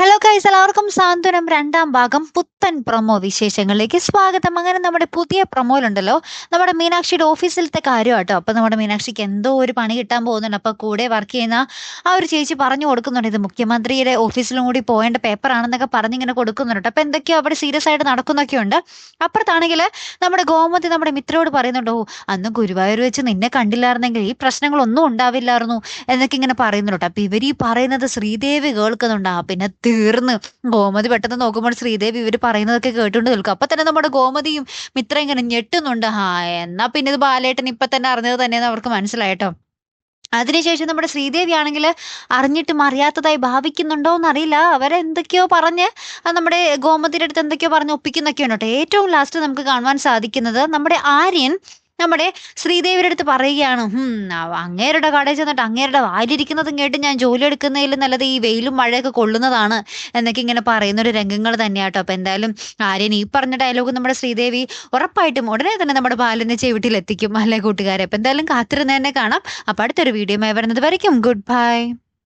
Hello കൈസ് എല്ലാവർക്കും സാന്ത്വനം രണ്ടാം ഭാഗം പുത്തൻ പ്രൊമോ വിശേഷങ്ങളിലേക്ക് സ്വാഗതം. അങ്ങനെ നമ്മുടെ പുതിയ പ്രൊമോയിലുണ്ടല്ലോ നമ്മുടെ മീനാക്ഷിയുടെ ഓഫീസിലത്തെ കാര്യമാട്ടോ. അപ്പൊ നമ്മുടെ മീനാക്ഷിക്ക് എന്തോ ഒരു പണി കിട്ടാൻ പോകുന്നുണ്ട്. അപ്പൊ കൂടെ വർക്ക് ചെയ്യുന്ന ആ ഒരു ചേച്ചി പറഞ്ഞു കൊടുക്കുന്നുണ്ട്. ഇത് മുഖ്യമന്ത്രിയുടെ ഓഫീസിലും കൂടി പോയേണ്ട പേപ്പർ ആണെന്നൊക്കെ പറഞ്ഞിങ്ങനെ കൊടുക്കുന്നുണ്ട് അപ്പൊ എന്തൊക്കെയോ അവിടെ സീരിയസ് ആയിട്ട് നടക്കുന്നൊക്കെ ഉണ്ട്. അപ്പുറത്താണെങ്കിൽ നമ്മുടെ ഗോമതി നമ്മുടെ മിത്രയോട് പറയുന്നുണ്ട് ഓ അന്ന് ഗുരുവായൂർ വെച്ച് നിന്നെ കണ്ടില്ലായിരുന്നെങ്കിൽ ഈ പ്രശ്നങ്ങളൊന്നും ഉണ്ടാവില്ലായിരുന്നു എന്നൊക്കെ ഇങ്ങനെ പറയുന്നുണ്ട് അപ്പൊ ഇവർ ഈ പറയുന്നത് ശ്രീദേവി കേൾക്കുന്നുണ്ട്. ആ പിന്നെ തീർന്ന്. ഗോമതി പെട്ടെന്ന് നോക്കുമ്പോൾ ശ്രീദേവി ഇവർ പറയുന്നതൊക്കെ കേട്ടുകൊണ്ട് നിൽക്കും. അപ്പൊ തന്നെ നമ്മുടെ ഗോമതിയും മിത്ര ഇങ്ങനെ ഞെട്ടുന്നുണ്ട്. ഹാ എന്നാ പിന്നെ ഇത് ബാലേട്ടൻ ഇപ്പൊ തന്നെ അറിഞ്ഞത് തന്നെയെന്ന് അവർക്ക് മനസ്സിലായിട്ടോ അതിനുശേഷം നമ്മുടെ ശ്രീദേവി ആണെങ്കിൽ അറിഞ്ഞിട്ടും അറിയാത്തതായി ഭാവിക്കുന്നുണ്ടോ എന്നറിയില്ല. അവരെന്തൊക്കെയോ പറഞ്ഞ് നമ്മുടെ ഗോമതിയുടെ അടുത്ത് എന്തൊക്കെയോ പറഞ്ഞ് ഒപ്പിക്കുന്നൊക്കെയാണ് കേട്ടോ. ഏറ്റവും ലാസ്റ്റ് നമുക്ക് കാണുവാൻ സാധിക്കുന്നത് നമ്മുടെ ആര്യൻ നമ്മുടെ ശ്രീദേവിയുടെ അടുത്ത് പറയുകയാണ് അങ്ങേരുടെ കടയിൽ ചെന്നിട്ട് അങ്ങേരുടെ വായിലിരിക്കുന്നതും കേട്ട് ഞാൻ ജോലി എടുക്കുന്നതിൽ നല്ലത് ഈ വെയിലും മഴയൊക്കെ കൊള്ളുന്നതാണ് എന്നൊക്കെ ഇങ്ങനെ പറയുന്ന ഒരു രംഗങ്ങൾ തന്നെയാട്ടോ. അപ്പം എന്തായാലും ആര്യൻ ഈ പറഞ്ഞ ഡയലോഗ് നമ്മുടെ ശ്രീദേവി ഉറപ്പായിട്ടും ഉടനെ തന്നെ നമ്മുടെ ബാലനെ ചെവിട്ടിൽ എത്തിക്കും അല്ലെ കൂട്ടുകാരെ? അപ്പം എന്തായാലും കാത്തിരുന്ന് തന്നെ കാണാം. അപ്പം അടുത്തൊരു വീഡിയോ വരുന്നത് വരയ്ക്കും. Good bye